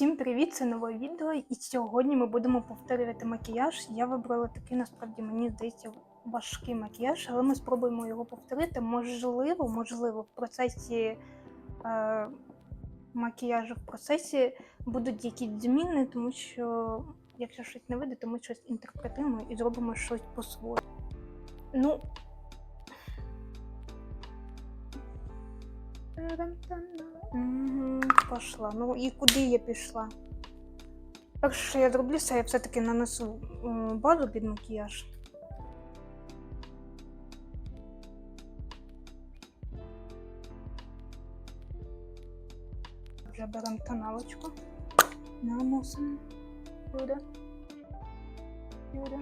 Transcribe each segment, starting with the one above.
Всім привіт! Це нове відео, і сьогодні ми будемо повторювати макіяж. Я вибрала такий, насправді, мені здається, важкий макіяж, але ми спробуємо його повторити. Можливо, можливо, в процесі е, макіяжу в процесі будуть якісь зміни, тому що якщо щось не вийде, то ми щось інтерпретуємо і зробимо щось по-своєму. Ну. Мгм, Пошла. Ну і куди я пішла? Перше, що я зроблю, я все-таки нанесу базу під макіяж. Вже беремо тоналочку. Наносимо. Сюди. Сюди.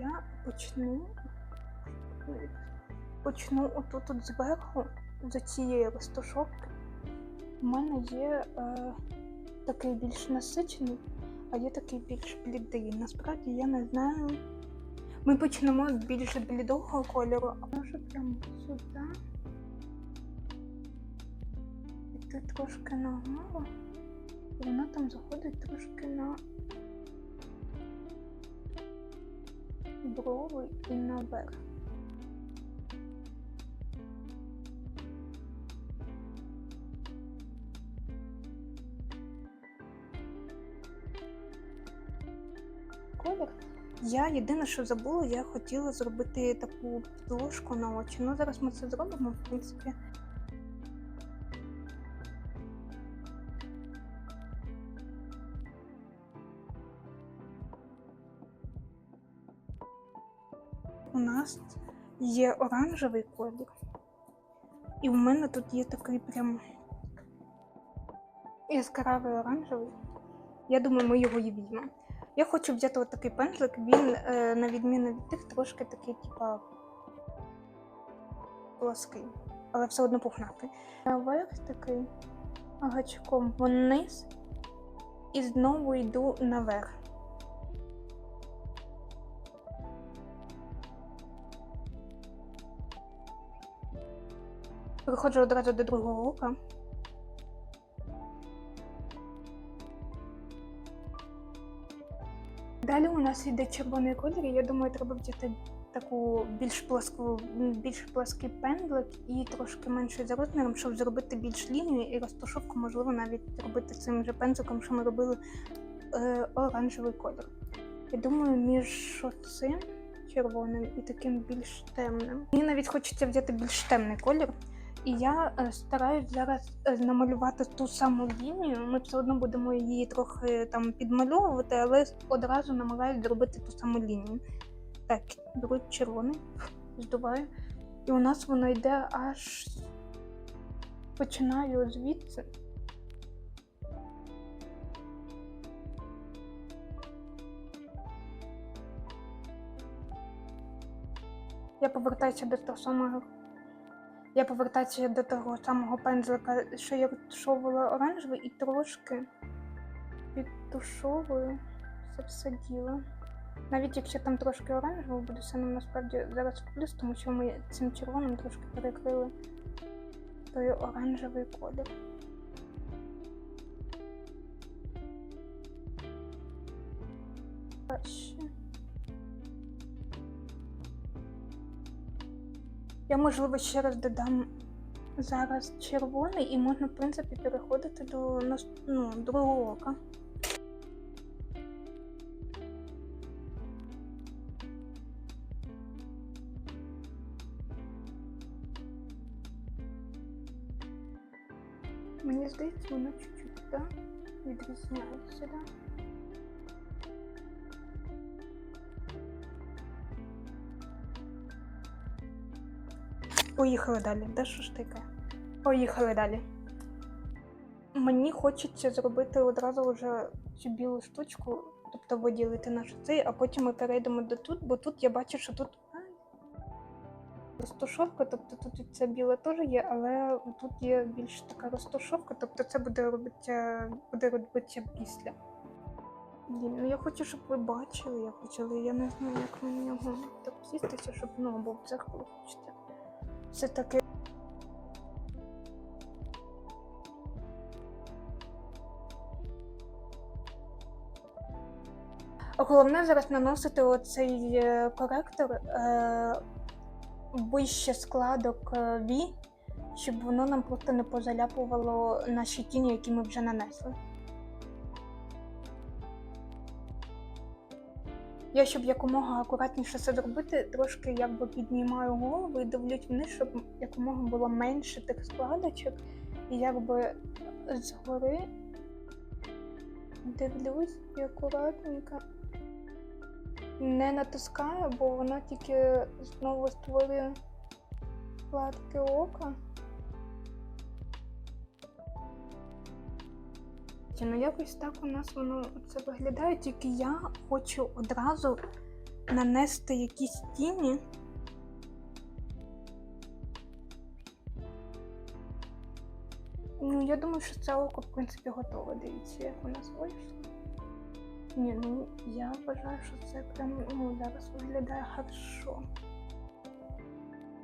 Я почну. Почну отут от зверху, за цієї розташовки. У мене є е, такий більш насичений, а є такий більш блідий. Насправді я не знаю. Ми почнемо з більш блідого кольору, а може прямо сюди. І тут трошки нагору. І вона там заходить трошки на брови і наверх. Колір. Я єдине, що забула, я хотіла зробити таку підложку на очі. Ну, зараз ми це зробимо, в принципі. Є оранжевий колір. І у мене тут є такий прям яскравий оранжевий. Я думаю, ми його і візьмемо. Я хочу взяти от такий пензлик, він, е, на відміну від тих, трошки такий, типа, плоский, але все одно пухнатий. Наверх такий гачком вниз і знову йду наверх. Переходжу одразу до другого ока. Далі у нас йде червоний колір, і я думаю, треба взяти таку більш плоску, більш плоский пендлик і трошки менший за розміром, щоб зробити більш лінію і розташовку, можливо, навіть робити цим же пензликом, що ми робили е, оранжевий колір. Я думаю, між цим червоним і таким більш темним. Мені навіть хочеться взяти більш темний колір. І я е, стараюсь зараз е, намалювати ту саму лінію. Ми все одно будемо її трохи там підмальовувати, але одразу намагаюсь зробити ту саму лінію. Так, беру червоний, здуваю. І у нас воно йде аж починаю звідси. Я повертаюся до того самого я повертаюся до того самого пензлика, що я розтушовувала оранжевий, і трошки підтушовую це все діло. Навіть якщо там трошки оранжевого буде, це нам насправді зараз в плюс, тому що ми цим червоним трошки перекрили той оранжевий колір. Краще. Я, можливо, ще раз додам зараз червоний і можна, в принципі, переходити до ну, другого ока. Мені здається, воно чуть-чуть да, відрізняється, да? Поїхали далі. Де що ж таке? Поїхали далі. Мені хочеться зробити одразу вже цю білу штучку, тобто виділити наш цей, а потім ми перейдемо до тут, бо тут я бачу, що тут розташовка, тобто тут це біле теж є, але тут є більш така розташовка, тобто це буде робитися, буде робитися після. Блін, ну я хочу, щоб ви бачили, я хочу, але я не знаю, як на нього так сістися, щоб ну, або в дзеркало хочете. Все таки. Головне зараз наносити оцей е, коректор е, вище складок е, V, щоб воно нам просто не позаляпувало наші тіні, які ми вже нанесли. Я, щоб якомога акуратніше це зробити, трошки якби піднімаю голову і дивлюсь вниз, щоб якомога було менше тих складочок. І якби згори дивлюсь і акуратненько. Не натискаю, бо вона тільки знову створює складки ока. Ну якось так у нас воно це виглядає, тільки я хочу одразу нанести якісь тіні. Ну, я думаю, що це око, в принципі, готове. Дивіться, як у нас вийшло. Ні, ну я вважаю, що це прям ну, зараз виглядає хорошо.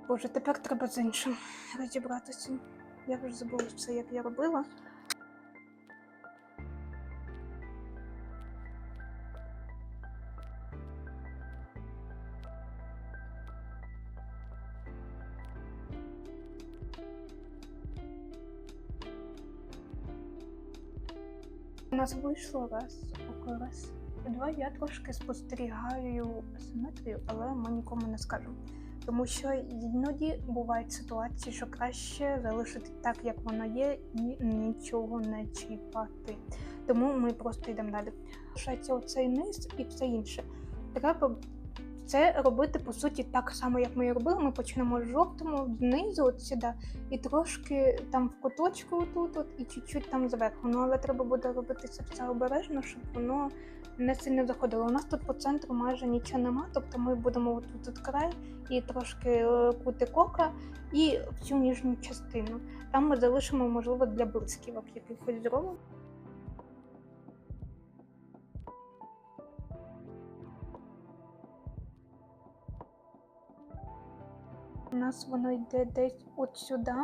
Боже, тепер треба з іншим розібратися. Я вже забула все, як я робила. Нас вийшло раз, раз. Два я трошки спостерігаю симетрію, але ми нікому не скажемо. Тому що іноді бувають ситуації, що краще залишити так, як воно є, і нічого не чіпати. Тому ми просто йдемо далі. Лишається оцей низ і все інше. Треба це робити по суті так само, як ми і робили. Ми почнемо з жовтому знизу, от сюди, і трошки там в куточку тут, от, і чуть-чуть там зверху. Ну але треба буде робити це все обережно, щоб воно не сильно заходило. У нас тут по центру майже нічого нема, тобто ми будемо отут от край і трошки е, кутик ока, і всю ніжню частину. Там ми залишимо, можливо, для блисківок якихось зробимо. У нас воно йде десь от сюди.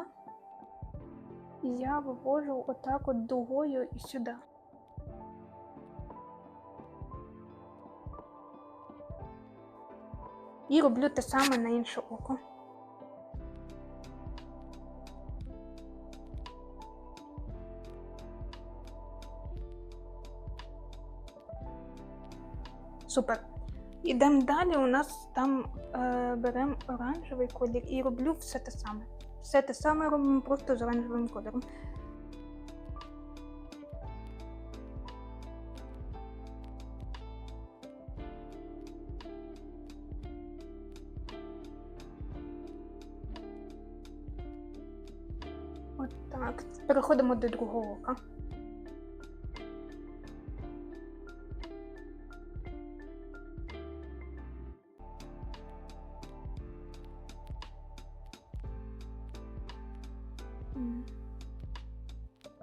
І я вивожу отак от дугою і сюди. І роблю те саме на інше око. Супер. Ідемо далі. У нас там е, беремо оранжевий колір і роблю все те саме. Все те саме робимо просто з оранжевим кольором. Отак. Переходимо до другого ока.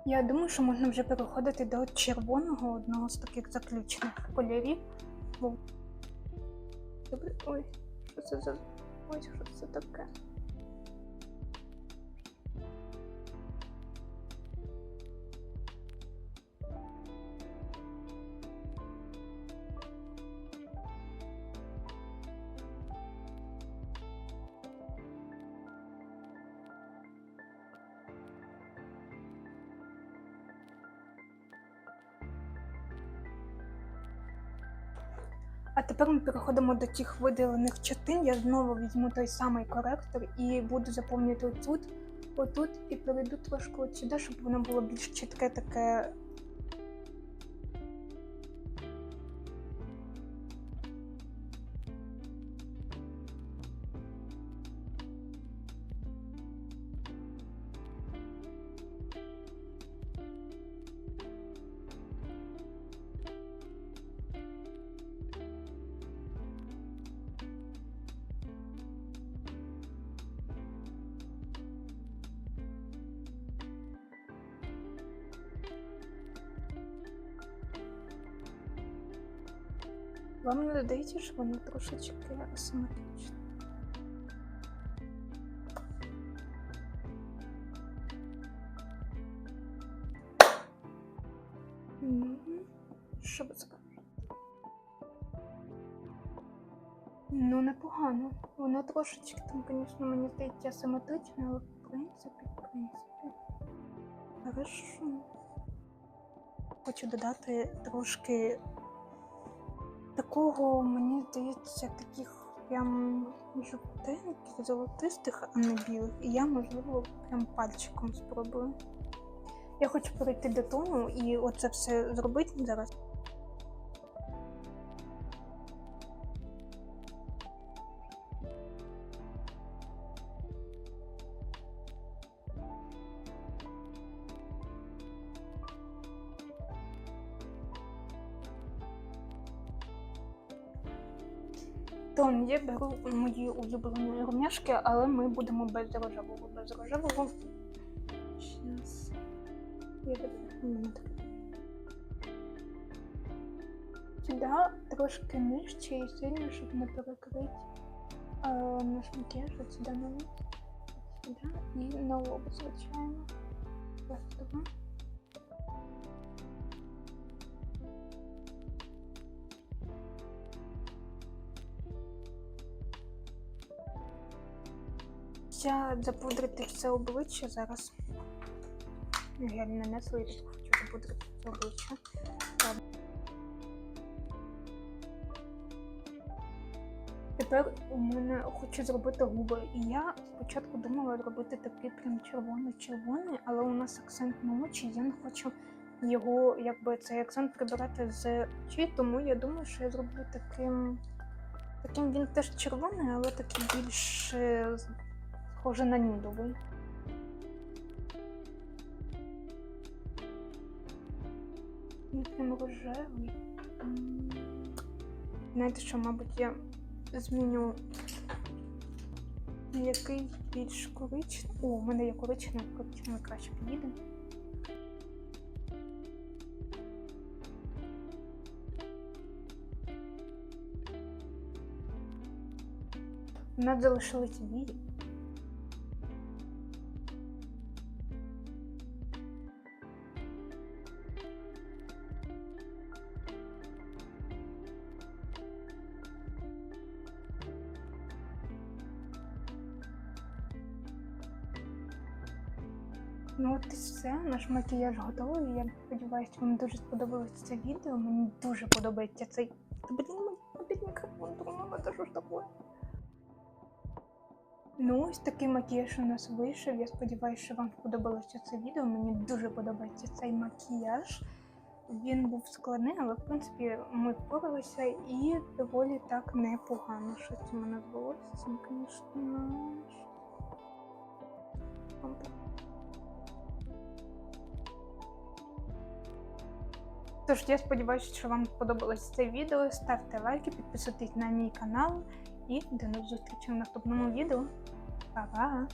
Я думаю, що можна вже переходити до червоного одного з таких заключних кольорів. Добре. Ой, що це за. ось що це таке? Тепер ми переходимо до тих виділених частин. Я знову візьму той самий коректор і буду заповнювати отут, отут і перейду трошки от сюди, щоб воно було більш чітке таке. Вам не здається, що воно трошечки асиметричне? Ну, що ви скажете? Ну, непогано. Воно трошечки там, звісно, мені здається асиметричне, але в принципі, в принципі. Хорошо. Хочу додати трошки такого, мені здається, таких прям жовтеньких, золотистих, а не білих. І я, можливо, прям пальчиком спробую. Я хочу перейти до тону і оце все зробити зараз. Тон я беру мої улюблені румяшки, але ми будемо без рожевого. Без рожевого. Щас. Я беру. Сюди трошки нижче і сильно, щоб не перекрити наш макіяж сюди на. Сюди і на лоб, звичайно. Раз, запудрити все обличчя зараз. Я не нанесла, я так хочу запудрити все обличчя. Тепер у мене хочу зробити губи. І я спочатку думала зробити такий прям червоний-червоний, але у нас акцент на очі, я не хочу його, якби цей акцент прибирати з очей, тому я думаю, що я зроблю таким. Таким він теж червоний, але такий більш е, схоже на нюдовий. Він рожевий. Знаєте що, мабуть, я зміню який більш коричневий. О, у мене є коричневий, коричневий краще підійде. У нас залишились вії. І все, наш макіяж готовий. Я сподіваюся, вам дуже сподобалось це відео. Мені дуже подобається цей. Блін, опять мікрофон тронула, та що ж таке? Ну, ось такий макіяж у нас вийшов. Я сподіваюся, що вам сподобалося це відео. Мені дуже подобається цей макіяж. Він був складний, але в принципі ми впоралися і доволі так непогано. Що це в мене з волоссям, звісно. Тож я сподіваюся, що вам сподобалось це відео. Ставте лайки, підписуйтесь на мій канал і до нових зустрічей в наступному відео. Па-па!